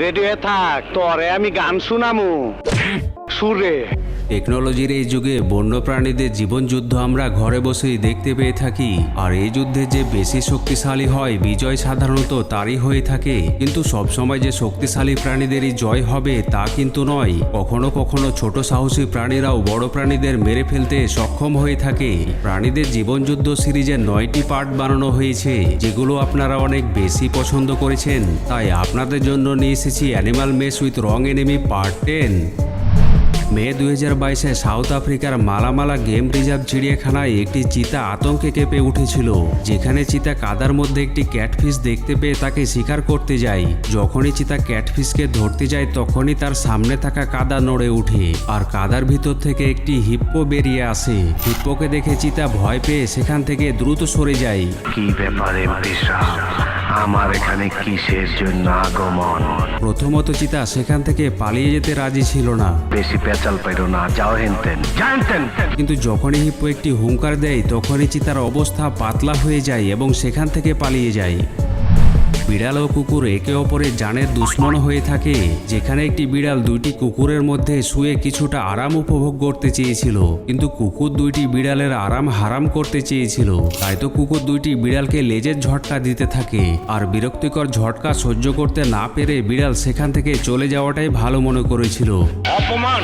Ready হয়ে থাক তোরে আমি গান শুনামু। সুরে। টেকনোলজির এই যুগে বন্যপ্রাণীদের জীবন যুদ্ধ আমরা ঘরে বসেই দেখতে পেয়ে থাকি। আর এই যুদ্ধে যে বেশি শক্তিশালী হয়, বিজয় সাধারণত তারই হয়ে থাকে। কিন্তু সবসময় যে শক্তিশালী প্রাণীদেরই জয় হবে, তা কিন্তু নয়। কখনো কখনো ছোট সাহসী প্রাণীরাও বড় প্রাণীদের মেরে ফেলতে সক্ষম হয়ে থাকে। প্রাণীদের জীবনযুদ্ধ সিরিজের নয়টি পার্ট বানানো হয়েছে, যেগুলো আপনারা অনেক বেশি পছন্দ করেছেন। তাই আপনাদের জন্য নিয়ে এসেছি animal mess with wrong enemy part ten May দুই হাজার বাইশে সাউথ আফ্রিকার মালামালা গেম রিজার্ভ চিড়িয়াখানায় একটি চিতা আতঙ্কে কেঁপে উঠেছিল যেখানে চিতা কাদার মধ্যে একটি ক্যাটফিশ দেখতে পেয়ে তাকে শিকার করতে যায়। যখনই চিতা ক্যাটফিশকে ধরতে যায় তখনই তার সামনে থাকা কাদা নড়ে উঠে আর কাদার ভিতর থেকে একটি হিপ্পো বেরিয়ে আসে। হিপ্পোকে দেখে চিতা ভয় পেয়ে সেখান থেকে দ্রুত সরে যায়। কি ব্যাপারে আমার এখানে কিসের জন্য আগমন? প্রথমত চিতা সেখান থেকে পালিয়ে যেতে রাজি ছিল না। বেশি পেঁচাল পাইরো না যাও হেনতেন জানতেন। কিন্তু যখনই হিপ্পো একটি হুঙ্কার দেয় তখনই চিতার অবস্থা পাতলা হয়ে যায় এবং সেখান থেকে পালিয়ে যায়। বিড়াল ও কুকুর একে অপরের জানের দুশ্মন হয়ে থাকে যেখানে একটি বিড়াল দুইটি কুকুরের মধ্যে শুয়ে কিছুটা আরাম উপভোগ করতে চেয়েছিল। কিন্তু কুকুর দুইটি বিড়ালের আরাম হারাম করতে চেয়েছিল। তাই তো কুকুর দুইটি বিড়ালকে লেজের ঝটকা দিতে থাকে আর বিরক্তিকর ঝটকা সহ্য করতে না পেরে বিড়াল সেখান থেকে চলে যাওয়াটাই ভালো মনে করেছিল। অপমান!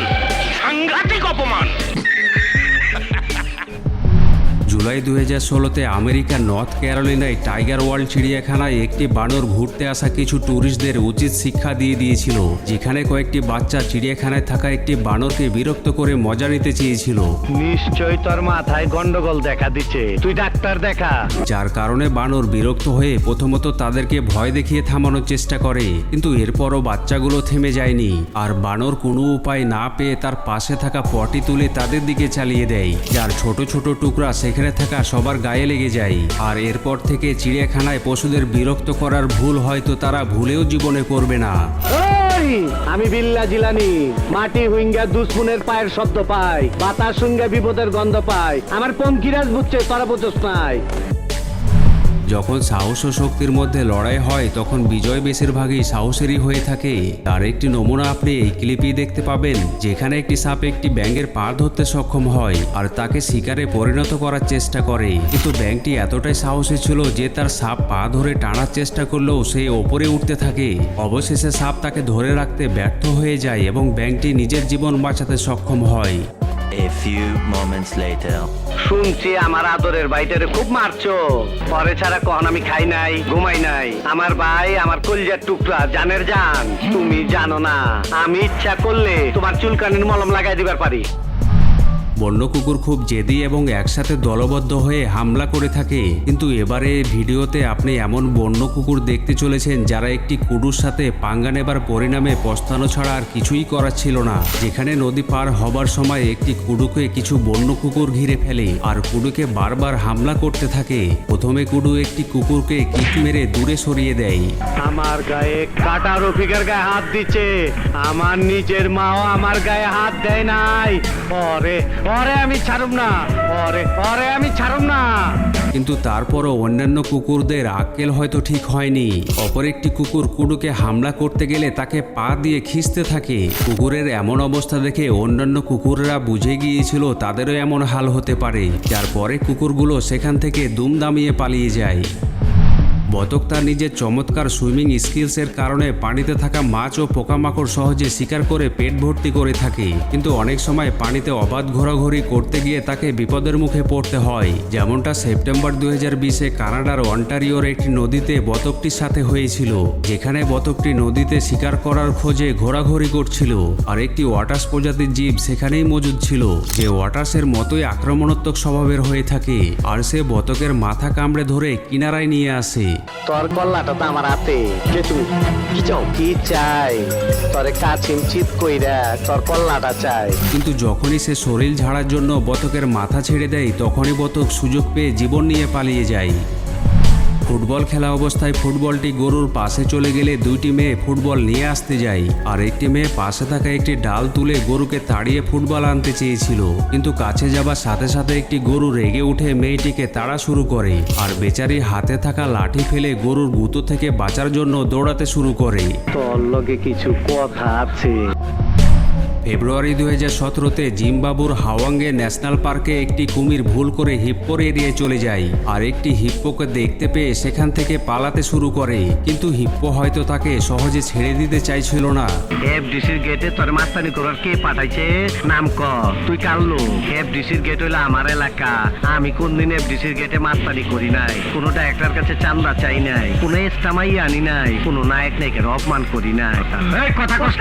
জুলাই দুই হাজার ষোলোতে আমেরিকার নর্থ ক্যারোলিনায় টাইগার ওয়ার্ল্ড চিড়িয়াখানায় একটি বানর ঘুরতে আসা কিছু ট্যুরিস্টদের উচিত শিক্ষা দিয়ে দিয়েছিল যেখানে কয়েকটি বাচ্চা চিড়িয়াখানায় থাকা একটি বানরকে বিরক্ত করে মজা নিতে চেয়েছিল। নিশ্চয় তোর মাথায় গন্ডগোল দেখা দিচ্ছে। তুই ডাক্তার দেখা। যার কারণে বানর বিরক্ত হয়ে প্রথমত তাদেরকে ভয় দেখিয়ে থামানোর চেষ্টা করে কিন্তু এরপরও বাচ্চাগুলো থেমে যায়নি। আর বানর কোনো উপায় না পেয়ে তার পাশে থাকা পটি তুলে তাদের দিকে চালিয়ে দেয় যার ছোট ছোট টুকরা সেখানে থাকা সবার গায়ে লেগে যায়। আর এরপর থেকে চিড়িয়াখানায় পশুদের বিরক্ত করার ভুল হয়তো তারা ভুলেও জীবনে করবে না। আমি বিল্লা জিলানি। মাটি হুইঙ্গা দুশ্মনের পায়ের শব্দ পাই, বাতাস হুইঙ্গা বিপদের গন্ধ পাই। আমার পঙ্কিরাজ বুঝছে, তারা বুঝোস নাই। যখন সাহস ও শক্তির মধ্যে লড়াই হয়, তখন বিজয় বেশিরভাগই সাহসেরই হয়ে থাকে। তার একটি নমুনা আপনি এই ক্লিপেই দেখতে পাবেন, যেখানে একটি সাপ একটি ব্যাঙের পা ধরতে সক্ষম হয় আর তাকে শিকারে পরিণত করার চেষ্টা করে। কিন্তু ব্যাঙটি এতটাই সাহসী ছিল যে তার সাপ পা ধরে টানার চেষ্টা করলেও সে ওপরে উঠতে থাকে। অবশেষে সাপ তাকে ধরে রাখতে ব্যর্থ হয়ে যায় এবং ব্যাঙটি নিজের জীবন বাঁচাতে সক্ষম হয়। A few moments later. শুনছি আমার আদরের ভাইটারে খুব মারছো। পরে ছাড়া কখন আমি খাই নাই, ঘুমাই নাই। আমার ভাই, আমার কলজার টুকরা, জানের জান। তুমি জানো না, আমি ইচ্ছা করলে তোমার চুলকানির মলম লাগাই দিবার পারি। বন্য কুকুর খুব জেদি এবং একসাথে দলবদ্ধ হয়ে হামলা করে থাকে। কিন্তু এবারে ভিডিওতে আপনি এমন বন্য কুকুর দেখতে চলেছেন যারা একটি কুডুর সাথে পাঙ্গা নেবার পরিণামে পস্তানো ছাড়া আর কিছুই করার ছিল না। যেখানে নদী পার হবার সময় একটি কুডুকে কিছু বন্য কুকুর ঘিরে ফেলে আর কুডুকে বারবার হামলা করতে থাকে। প্রথমে কুডু একটি কুকুরকে কিক মেরে দূরে সরিয়ে দেয়। আমার গায়ে কাটা রফিকের গায়ে হাত দিচ্ছে। আমার নিজের মাও আমার গায়ে হাত দেয় নাই। পরে আমি না। পরে পরে আমি না। কিন্তু তারপরও অন্যান্য কুকুরদের আক্কেল হয়তো ঠিক হয়নি। অপর একটি কুকুর কুডুকে হামলা করতে গেলে তাকে পা দিয়ে খিঁচতে থাকে। কুকুরের এমন অবস্থা দেখে অন্যান্য কুকুররা বুঝে গিয়েছিল তাদেরও এমন হাল হতে পারে। যার পরে কুকুরগুলো সেখান থেকে দুম দামিয়ে পালিয়ে যায়। বতক তার নিজের চমৎকার সুইমিং স্কিলসের কারণে পানিতে থাকা মাছ ও পোকামাকড় সহজে শিকার করে পেট ভর্তি করে থাকে। কিন্তু অনেক সময় পানিতে অবাধ ঘোরাঘুরি করতে গিয়ে তাকে বিপদের মুখে পড়তে হয়। যেমনটা সেপ্টেম্বর দুই হাজার বিশে কানাডার অন্টারিওর একটি নদীতে বতকটির সাথে হয়েছিল, যেখানে বতকটি নদীতে শিকার করার খোঁজে ঘোরাঘুরি করছিল। আর একটি ওয়াটাস প্রজাতির জীব সেখানেই মজুদ ছিল, যে ওয়াটাসের মতোই আক্রমণাত্মক স্বভাবের হয়ে থাকে। আর সে বতকের মাথা কামড়ে ধরে কিনারায় নিয়ে আসে। তোর কল্লাটা তো আমার হাতে। কে তুমি? কি চাও? কি চাই? তরে কাছিম চিত কইরা তোর কল্লাটা চাই। কিন্তু যখনই সে শরীর ঝাড়ার জন্য বতকের মাথা ছেড়ে দেয় তখনই বতক সুযোগ পেয়ে জীবন নিয়ে পালিয়ে যায়। ফুটবল খেলা অবস্থায় ফুটবলটি গরুর পাশে চলে গেলে দুইটি মেয়ে ফুটবল নিয়ে আসতে যায়। আর একটি মেয়ে পাশে থাকা একটি ডাল তুলে গরুকে তাড়িয়ে ফুটবল আনতে চেয়েছিল। কিন্তু কাছে যাবার সাথে সাথে একটি গরু রেগে উঠে মেয়েটিকে তাড়া শুরু করে। আর বেচারি হাতে থাকা লাঠি ফেলে গরুর গুঁতো থেকে বাঁচার জন্য দৌড়াতে শুরু করে। কিছু কথা আছে। ফেব্রুয়ারি দু হাজার সতেরোতে জিম্বাবুর হাওয়াঙ্গে ন্যাশনাল পার্কে একটি কুমির ভুল করে হিপ্পোর এড়িয়ে চলে যায়। আর একটি হিপ্পোকে দেখতে পেয়ে সেখান থেকে পালাতে শুরু করে। কিন্তু হিপ্পো হয়তো তাকে সহজে ছেড়ে দিতে চাইছিল না। এফডিসির গেটে তোর মাস্তানি করার কে পাঠাইছে? নাম ক। তুই কার লোক? এফডিসির গেট হইল আমার এলাকা। আমি কোনদিন এফডিসির গেটে মাস্তানি করি নাই। কোনো ডাক্তার কাছে চান্দা চাই নাই। কোনো ইস্তামাই আনি নাই। কোনো নায়ক নায়িকার অপমান করি নাই। কথা কষ্ট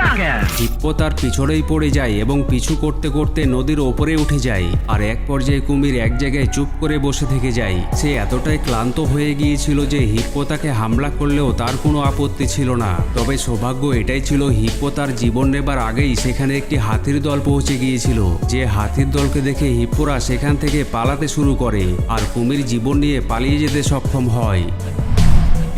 হিপ্পো তার পিছনেই পড়ে যায় এবং পিছু করতে করতে নদীর ওপরে উঠে যায়। আর এক পর্যায়ে কুমির এক জায়গায় চুপ করে বসে থেকে যায়। সে এতটাই ক্লান্ত হয়ে গিয়েছিল যে হিপ্পো তাকে হামলা করলেও তার কোনো আপত্তি ছিল না। তবে সৌভাগ্য এটাই ছিল হিপ্পো তার জীবন নেবার আগেই সেখানে একটি হাতির দল পৌঁছে গিয়েছিল। যে হাতির দলকে দেখে হিপ্পোরা সেখান থেকে পালাতে শুরু করে, আর কুমির জীবন নিয়ে পালিয়ে যেতে সক্ষম হয়।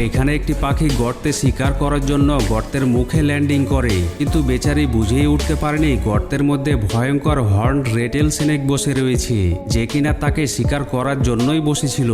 এখানে একটি পাখি গর্তে শিকার করার জন্য গর্তের মুখে ল্যান্ডিং করে। কিন্তু বেচারি বুঝেই উঠতে পারেনি গর্তের মধ্যে ভয়ঙ্কর হর্ন রেটেল স্নেক বসে রয়েছে, যে কিনা তাকে শিকার করার জন্যই বসেছিল।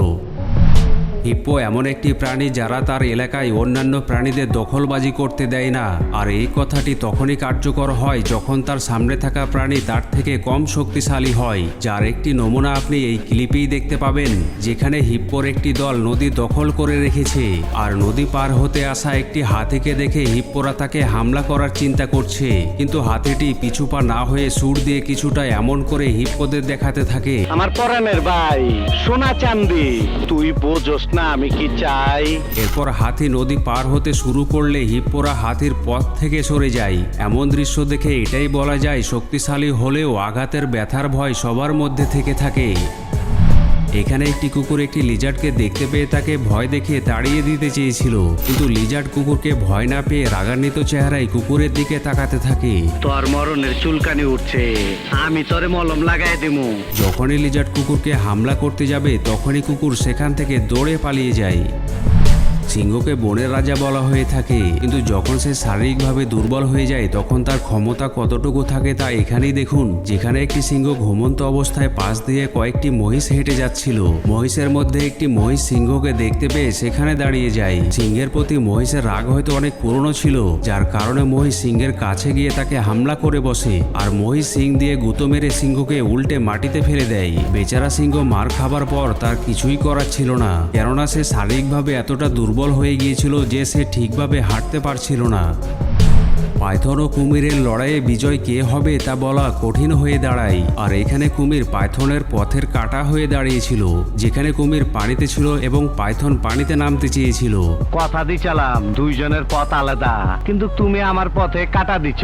হিপ্পো এমন একটি প্রাণী যারা তার এলাকায় অন্যান্য প্রাণীদের দখলবাজি করতে দেয় না। আর এই কথাটি তখনই কার্যকর হয় যখন তার সামনে থাকা প্রাণী তার থেকে কম শক্তিশালী হয়। যার একটি নমুনা আপনি এই ক্লিপেই দেখতে পাবেন, যেখানে হিপ্পোর একটি দল নদী দখল করে রেখেছে। আর নদী পার হতে আসা একটি হাতিকে দেখে হিপ্পোরা তাকে হামলা করার চিন্তা করছে। কিন্তু হাতিটি পিছু পা না হয়ে সুর দিয়ে কিছুটা এমন করে হিপ্পোদের দেখাতে থাকে। আমার পরাণের ভাই, সোনা চান্দি তুই বোঝস না, আমি কি চাই? এরপর হাতি নদী পার হতে শুরু করলে হিপ্পোরা হাতির পথ থেকে সরে যায়। এমন দৃশ্য দেখে এটাই বলা যায় শক্তিশালী হলেও আঘাতের ব্যথার ভয় সবার মধ্যে থেকে থাকে। এখানে একটি কুকুর একটি লিজার্ডকে দেখতে পেয়ে তাকে ভয় দেখিয়ে তাড়িয়ে দিতে চেয়েছিল। কিন্তু লিজার্ড কুকুরকে ভয় না পেয়ে রাগান্বিত চেহারায় কুকুরের দিকে তাকাতে থাকে। তোর মরণের চুলকানি উঠছে। আমি তোরে মলম লাগাই দেবো যখনই লিজার্ড কুকুরকে হামলা করতে যাবে তখনই কুকুর সেখান থেকে দৌড়ে পালিয়ে যায়। সিংহকে বনের রাজা বলা হয়ে থাকে। কিন্তু যখন সে শারীরিকভাবে দুর্বল হয়ে যায়, তখন তার ক্ষমতা কতটুকু থাকে তা এখানেই দেখুন। যেখানে একটি সিংহ ঘুমন্ত অবস্থায় পাশ দিয়ে কয়েকটি মহিষ হেঁটে যাচ্ছিল। মহিষের মধ্যে একটি মহিষ সিংহকে দেখতে পেয়ে সেখানে দাঁড়িয়ে যায়। সিংহের প্রতি মহিষের রাগ হয়তো অনেক পুরনো ছিল, যার কারণে মহিষ সিংহের কাছে গিয়ে তাকে হামলা করে বসে, আর মহিষ সিং দিয়ে গুঁতো মেরে সিংহকে উল্টে মাটিতে ফেলে দেয়। বেচারা সিংহ মার খাবার পর তার কিছুই করার ছিল না, কেননা সে শারীরিকভাবে এতটা দুর্বল হয়ে গিয়েছিল যে সে ঠিকভাবে হাঁটতে পারছিল না। পাইথন ও কুমিরের লড়াইয়ে বিজয় কে হবে তা বলা কঠিন হয়ে দাঁড়ায়। আর এখানে কুমির পাইথনের পথের কাটা হয়ে দাঁড়িয়েছিল যেখানে কুমির পানিতে ছিল এবং পাইথন পানিতে নামতে চেয়েছিল। কথা দিছিলাম দুইজনের পথ আলাদা কিন্তু তুমি আমার পথে কাটা দিছ।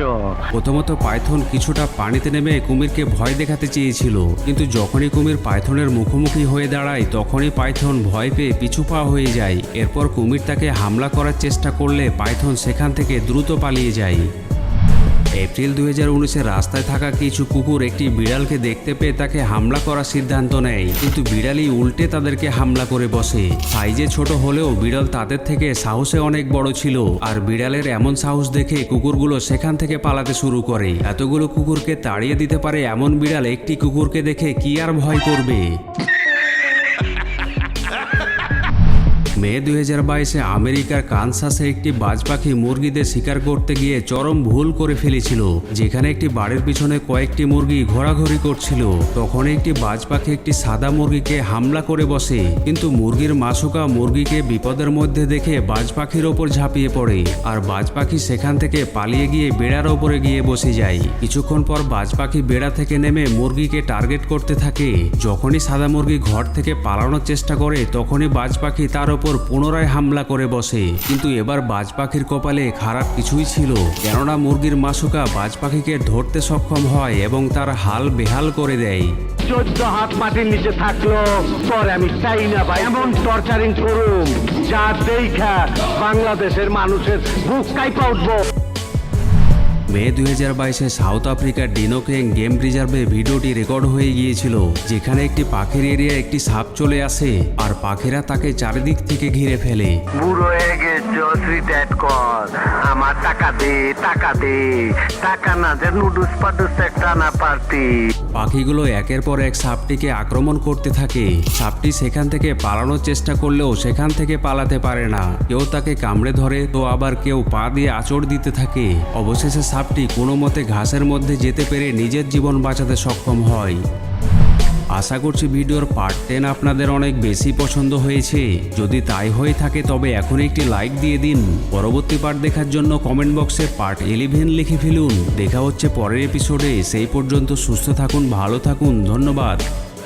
প্রথমত পাইথন কিছুটা পানিতে নেমে কুমিরকে ভয় দেখাতে চেয়েছিল কিন্তু যখনই কুমির পাইথনের মুখোমুখি হয়ে দাঁড়ায় তখনই পাইথন ভয় পেয়ে পিছু পা হয়ে যায়। এরপর কুমির তাকে হামলা করার চেষ্টা করলে পাইথন সেখান থেকে দ্রুত পালিয়ে যায়। এপ্রিল দুই হাজার উনিশে রাস্তায় থাকা কিছু কুকুর একটি বিড়ালকে দেখতে পেয়ে তাকে হামলা করার সিদ্ধান্ত নেয়। কিন্তু বিড়ালই উল্টে তাদেরকে হামলা করে বসে। সাইজে ছোট হলেও বিড়াল তাদের থেকে সাহসে অনেক বড় ছিল। আর বিড়ালের এমন সাহস দেখে কুকুরগুলো সেখান থেকে পালাতে শুরু করে। এতগুলো কুকুরকে তাড়িয়ে দিতে পারে এমন বিড়াল একটি কুকুরকে দেখে কি আর ভয় করবে? মে দুই হাজার বাইশে আমেরিকার কানসাসে একটি বাজ পাখি মুরগিদের শিকার করতে গিয়ে চরম ভুল করে ফেলেছিল, যেখানে একটি বাড়ির পিছনে কয়েকটি মুরগি ঘোরাঘুরি করছিল। তখন একটি বাজ পাখি একটি সাদা মুরগিকে হামলা করে বসে, কিন্তু মুরগির মাসুকা মুরগিকে বিপদের মধ্যে দেখে বাজ পাখির ওপর ঝাঁপিয়ে পড়ে, আর বাজ পাখি সেখান থেকে পালিয়ে গিয়ে বেড়ার ওপরে গিয়ে বসে যায়। কিছুক্ষণ পর বাজ পাখি বেড়া থেকে নেমে মুরগিকে টার্গেট করতে থাকে। যখনই সাদা মুরগি ঘর থেকে পালানোর চেষ্টা করে, তখনই বাজ পাখি তার ওপর পুনরায় হামলা করে বসে। কিন্তু এবার বাজ পাখির কপালে খারাপ কিছুই ছিল। কেননা মুরগির মাসুকা বাজ পাখিকে ধরতে সক্ষম হয় এবং তার হাল বেহাল করে দেয়। চোদ্দ হাত মাটির নিচে থাকল। পরে আমি চাই না ভাই, এমন টর্চারিং করুন যা দেখা বাংলাদেশের মানুষের বুক কাইপা উঠবো। মে দু হাজার বাইশে সাউথ আফ্রিকার ডিনোকেং গেম রিজার্ভে ভিডিওটি রেকর্ড হয়ে গিয়েছিল, যেখানে একটি পাখির এরিয়া একটি সাপ চলে আসে, আর পাখিরা তাকে চারিদিক থেকে ঘিরে ফেলে। বুড়ো হয়ে গেছে পাখিগুলো একের পর এক সাপটিকে আক্রমণ করতে থাকে। সাপটি সেখান থেকে পালানোর চেষ্টা করলেও সেখান থেকে পালাতে পারে না। কেউ তাকে কামড়ে ধরে, তো আবার কেউ পা দিয়ে আঁচড় দিতে থাকে। অবশেষে সাপটি কোনো মতে ঘাসের মধ্যে যেতে পেরে নিজের জীবন বাঁচাতে সক্ষম হয়। আশা করছি ভিডিওর পার্ট টেন আপনাদের অনেক বেশি পছন্দ হয়েছে। যদি তাই হয়ে থাকে তবে এখন একটি লাইক দিয়ে দিন। পরবর্তী পার্ট দেখার জন্য কমেন্ট বক্সে পার্ট ইলেভেন লিখে ফেলুন। দেখা হচ্ছে পরের এপিসোডে সেই পর্যন্ত সুস্থ থাকুন, ভালো থাকুন। ধন্যবাদ।